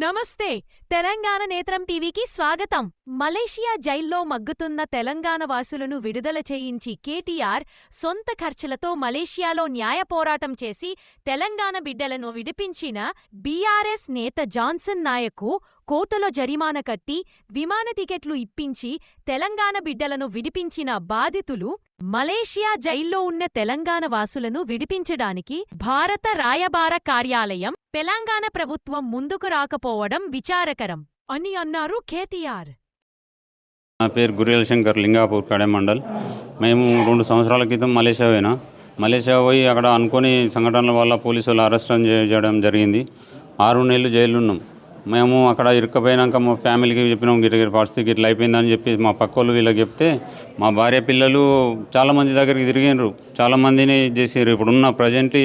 నమస్తే తెలంగాణ నేత్రం టీవీకి స్వాగతం. మలేషియా జైల్లో మగ్గుతున్న తెలంగాణ వాసులను విడుదల చేయించి కేటీఆర్ సొంత ఖర్చులతో మలేషియాలో న్యాయ పోరాటం చేసి తెలంగాణ బిడ్డలను విడిపించిన బీఆర్ఎస్ నేత జాన్సన్ నాయకు కోటలో జరిమానా కట్టి విమాన టికెట్లు ఇప్పించి తెలంగాణ బిడ్డలను విడిపించిన బాధితులు మలేషియా జైల్లో ఉన్న తెలంగాణ వాసులను విడిపించడానికి భారత రాయబార కార్యాలయం తెలంగాణ ప్రభుత్వం ముందుకు రాకపోవడం విచారకరం అని అన్నారు కేటీఆర్. నా పేరు గురియల్ శంకర్ లింగాపూర్ కడే మండల్. మేము రెండు సంవత్సరాల క్రితం మలేషియా పోయినా. మలేషియా పోయి అక్కడ అనుకోని సంఘటనల వల్ల పోలీసులు అరెస్ట్ చేయడం జరిగింది. ఆరు నెలలు జైలున్నాం. మేము అక్కడ ఇరుక్కపోయినాక మా ఫ్యామిలీకి చెప్పినాం గిట్ల గిట్ల పరిస్థితి ఇట్లా అయిపోయిందని చెప్పి మా పక్క వాళ్ళు వీళ్ళకి చెప్తే మా భార్య పిల్లలు చాలామంది దగ్గరికి తిరిగినారు. చాలామందిని చేసారు ఇప్పుడున్న ప్రజెంట్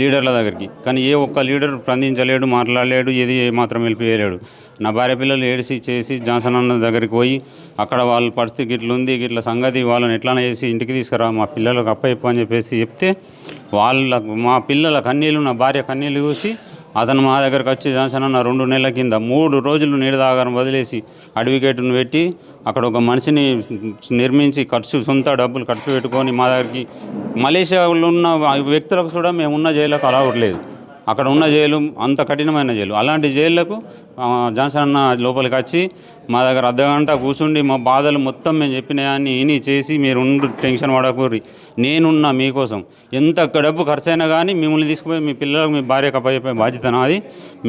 లీడర్ల దగ్గరికి. కానీ ఏ ఒక్క లీడర్ స్పందించలేడు మాట్లాడలేడు ఏది మాత్రం వెళ్ళిపోయలేడు నా భార్య పిల్లలు ఏడిసి చేసి జాన్సన్ అన్న దగ్గరికి పోయి అక్కడ వాళ్ళ పరిస్థితి గిట్ల ఉంది గిట్ల సంగతి వాళ్ళని ఎట్లా చేసి ఇంటికి తీసుకురా మా పిల్లలకు అప్ప అని చెప్పేసి చెప్తే వాళ్ళ మా పిల్లల కన్నీళ్ళు నా భార్య కన్నీళ్ళు చూసి అతను మా దగ్గరకు వచ్చి జాన్సన్ అన్న రెండు నెలల కింద మూడు రోజులు నీడదాగారం వదిలేసి అడ్వకేట్ను పెట్టి అక్కడ ఒక మనిషిని నిర్మించి ఖర్చు సొంత డబ్బులు ఖర్చు పెట్టుకొని మా దగ్గరికి మలేషియాలో ఉన్న వ్యక్తులకు కూడా మేము ఉన్న అలా అలవట్లేదు అక్కడ ఉన్న జైలు అంత కఠినమైన జైలు. అలాంటి జైళ్ళకు జాన్సన్ అన్న లోపలికి వచ్చి మా దగ్గర అర్ధగంట కూర్చుండి మా బాధలు మొత్తం మేము చెప్పినాయని ఇని చేసి మీరు ఉండు టెన్షన్ పడకూరి నేనున్నా మీకోసం. ఎంత డబ్బు ఖర్చు అయినా కానీ మిమ్మల్ని తీసుకుపోయి మీ పిల్లలకు మీ భార్యకు అప్పచెప్పే బాధ్యత నాది.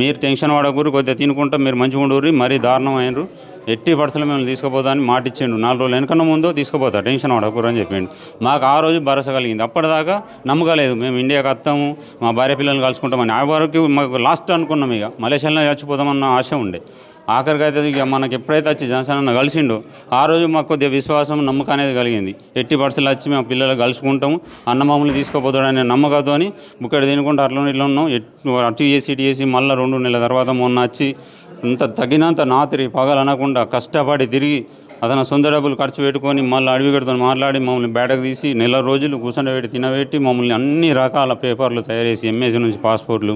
మీరు టెన్షన్ పడకూరి కొద్దిగా తినుకుంటా మీరు మంచిగా ఉండూరి మరీ దారుణం అయినరు ఎట్టి పర్సలు మిమ్మల్ని తీసుకుపోతాని మాట ఇచ్చిండు. నాలుగు రోజులు వెనకన్నా ముందో తీసుకుపోతా టెన్షన్ పడకూరు అని చెప్పిండు. మాకు ఆ రోజు భరోసా కలిగింది. అప్పటిదాకా నమ్మకలేదు మేము ఇండియాకి వస్తాము మా భార్య పిల్లల్ని కలుసుకుంటామని. ఆ వరకు మాకు లాస్ట్ అనుకున్నాం ఇక. మలేషియాలో చచ్చిపోదామన్న ఆశ ఉండే. ఆఖరికి అయితే ఇక మనకి ఎప్పుడైతే వచ్చి జనసేన అన్న కలిసిండో ఆ రోజు మాకు కొద్దిగా విశ్వాసం నమ్మకం అనేది కలిగింది. ఎట్టి పర్సలు వచ్చి మేము పిల్లలు కలుసుకుంటాము అన్న మమ్మల్ని తీసుకుపోతాడనే నమ్మకంతో బుక్కడ తినుకుంటూ అట్లా ఇట్లా ఉన్నాం. ఎట్- అటు చేసి ఇటు చేసి మళ్ళీ రెండు నెలల తర్వాత మొన్న వచ్చి ఇంత తగినంత నాతిరి పగలనకుండా కష్టపడి తిరిగి అతను సొంత డబ్బులు ఖర్చు పెట్టుకొని మళ్ళీ అడవిగడితో మాట్లాడి మమ్మల్ని బయటకు తీసి నెల రోజులు కూర్చొని తినబెట్టి మమ్మల్ని అన్ని రకాల పేపర్లు తయారేసి ఎంఎస్సీ ఎంఏసీ నుంచి పాస్పోర్ట్లు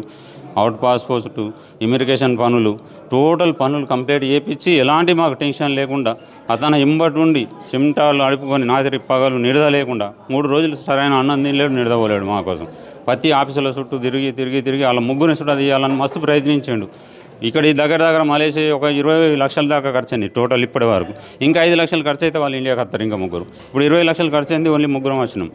అవుట్ పాస్పోర్ట్ ఇమిగ్రేషన్ పనులు టోటల్ పనులు కంప్లీట్ చేపించి ఎలాంటి మాకు టెన్షన్ లేకుండా అతను ఇంబటి ఉండి చెమటాలు అడుపుకొని నాదిరి పగలు నిడద లేకుండా మూడు రోజులు సరైన అన్నం తినలేడు నిడదపోలేడు మా కోసం. ప్రతి ఆఫీసుల చుట్టూ తిరిగి తిరిగి తిరిగి వాళ్ళ ముగ్గురిని చుట్టూ తీయాలని మస్తు ప్రయత్నించాడు. ఇక్కడ ఈ దగ్గర దగ్గర మలేషియా ఒక ఇరవై లక్షల దాకా ఖర్చు అయింది టోటల్ ఇప్పటి వరకు. ఇంకా ఐదు లక్షలు ఖర్చు అయితే వాళ్ళు ఇండియాకి వస్తారు ఇంకా ముగ్గురు. ఇప్పుడు ఇరవై లక్షలు ఖర్చు అయింది ఓన్లీ ముగ్గురం వచ్చినాం.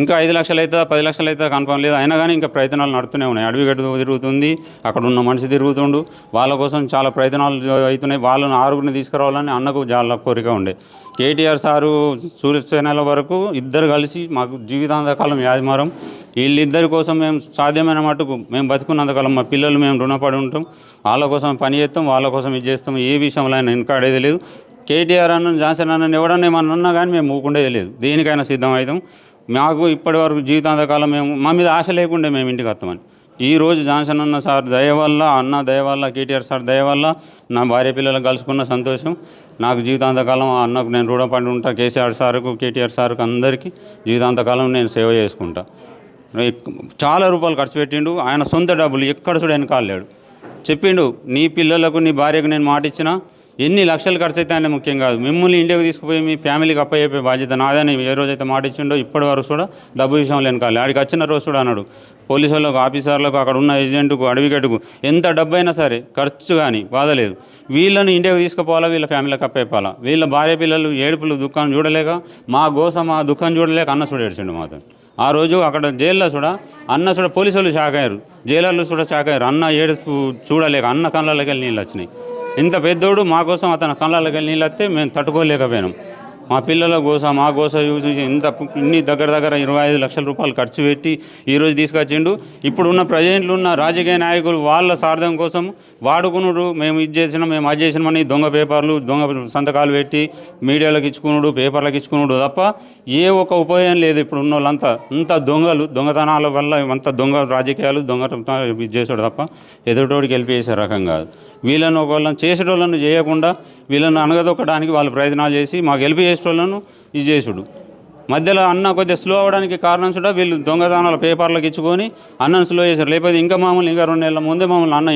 ఇంకా ఐదు లక్షలు అవుతుందా పది లక్షలు అవుతుందా కన్ఫర్మ్ లేదు. అయినా కానీ ఇంకా ప్రయత్నాలు నడుతూనే ఉన్నాయి. అడవి గడ్డు తిరుగుతుంది అక్కడ ఉన్న మనిషి తిరుగుతుండు. వాళ్ళ కోసం చాలా ప్రయత్నాలు అవుతున్నాయి. వాళ్ళని ఆరుగురిని తీసుకురావాలని అన్నకు చాలా కోరిక ఉండే. కేటీఆర్ సారు సూర్యసేనల వరకు ఇద్దరు కలిసి మాకు జీవితాంతకాలం యాజమారం. వీళ్ళిద్దరి కోసం మేము సాధ్యమైన మటుకు మేము బతుకున్నంతకాలం మా పిల్లలు మేము రుణపడి ఉంటాం. వాళ్ళ కోసం పని చేస్తాం వాళ్ళ కోసం ఇది చేస్తాం. ఏ విషయంలో అయినా వెనకాడేది లేదు కేటీఆర్ అన్న జాన్సన్ అన్న ఎవడన్నా ఏమన్నా ఉన్నా కానీ మేము ఊకుండేది లేదు దేనికైనా సిద్ధం అవుతాం మాకు ఇప్పటి వరకు జీవితాంతకాలం మేము మా మీద ఆశ లేకుండే మేము ఇంటికి వస్తామని. ఈ రోజు జాన్సన్ అన్న సార్ దయ వల్ల అన్న దయ వల్ల కేటీఆర్ సార్ దయ వల్ల నా భార్య పిల్లలు కలుసుకున్న సంతోషం. నాకు జీవితాంతకాలం ఆ అన్నకు నేను రుణపడి ఉంటా. కేసీఆర్ సార్కు కేటీఆర్ సార్కు అందరికీ జీవితాంతకాలం నేను సేవ చేసుకుంటా. చాలా రూపాయలు ఖర్చు పెట్టిండు. ఆయన సొంత డబ్బులు ఎక్కడ చూడ వెనకాలేడు చెప్పిండు నీ పిల్లలకు నీ భార్యకు నేను మాట ఇచ్చిన ఎన్ని లక్షలు ఖర్చు అయితే ఆయన ముఖ్యం కాదు. మిమ్మల్ని ఇండియాకి తీసుకుపోయి మీ ఫ్యామిలీకి అప్పయ్యే బాధ్యత నాదని ఏ రోజైతే మాట ఇచ్చిండో ఇప్పటి వరకు కూడా డబ్బు విషయంలో వెనకాలి ఆడికి వచ్చిన రోజు కూడా అన్నాడు. పోలీసు వాళ్ళకు ఆఫీసర్లకు అక్కడ ఉన్న ఏజెంట్కు అడవిగట్టుకు ఎంత డబ్బు అయినా సరే ఖర్చు కానీ బాధలేదు. వీళ్ళని ఇండియాకి తీసుకుపోవాలా? వీళ్ళ ఫ్యామిలీకి అప్పయిపోవాలా వీళ్ళ భార్య పిల్లలు ఏడుపులు దుఃఖం చూడలేక మా గోస మా దుఃఖం చూడలేక అన్న చూడేడ్చిండు మాతో ఆ రోజు అక్కడ జైల్లో చూడ అన్న కూడా పోలీసు వాళ్ళు షాక్ అయ్యారు జైలర్లు కూడా షాక్ అయ్యారు అన్న ఏడుపు చూడలేక అన్న కళ్ళలోకి వెళ్ళి నీళ్ళు వచ్చినాయి. ఇంత పెద్దోడు మా కోసం అతని కళ్ళలోకి వెళ్ళి నీళ్ళు వస్తే మేము తట్టుకోలేకపోయినాం. మా పిల్లల కోసం మా కోసం చూసి ఇంత ఇన్ని దగ్గర దగ్గర ఇరవై ఐదు లక్షల రూపాయలు ఖర్చు పెట్టి ఈరోజు తీసుకొచ్చిండు. ఇప్పుడున్న ప్రజెంట్లు ఉన్న రాజకీయ నాయకులు వాళ్ళ సార్థం కోసం వాడుకునుడు మేము ఇది చేసినాం మేము అది చేసినామని దొంగ పేపర్లు దొంగ సంతకాలు పెట్టి మీడియాలకు ఇచ్చుకునుడు పేపర్లకు ఇచ్చుకునుడు తప్ప ఏ ఒక్క ఉపయోగం లేదు ఇప్పుడు ఉన్న వాళ్ళంతా అంత దొంగలు దొంగతనాల వల్ల అంత దొంగ రాజకీయాలు దొంగ ఇది చేసాడు తప్ప ఎదుటోడికి వెళ్ళిపోయేసే రకం కాదు. వీళ్ళను ఒకళ్ళని చేసేటోళ్ళను చేయకుండా వీళ్ళను అనగదొక్కడానికి వాళ్ళు ప్రయత్నాలు చేసి మాకు హెల్ప్ చేసేటోళ్ళను ఇది చేసుడు. మధ్యలో అన్న కొద్దిగా స్లో అవ్వడానికి కారణం చూడ వీళ్ళు దొంగతనాల పేపర్లకు ఇచ్చుకొని అన్నం స్లో చేశారు. లేకపోతే ఇంకా మామూలు ఇంకా రెండు నెలల ముందే మామూలు అన్న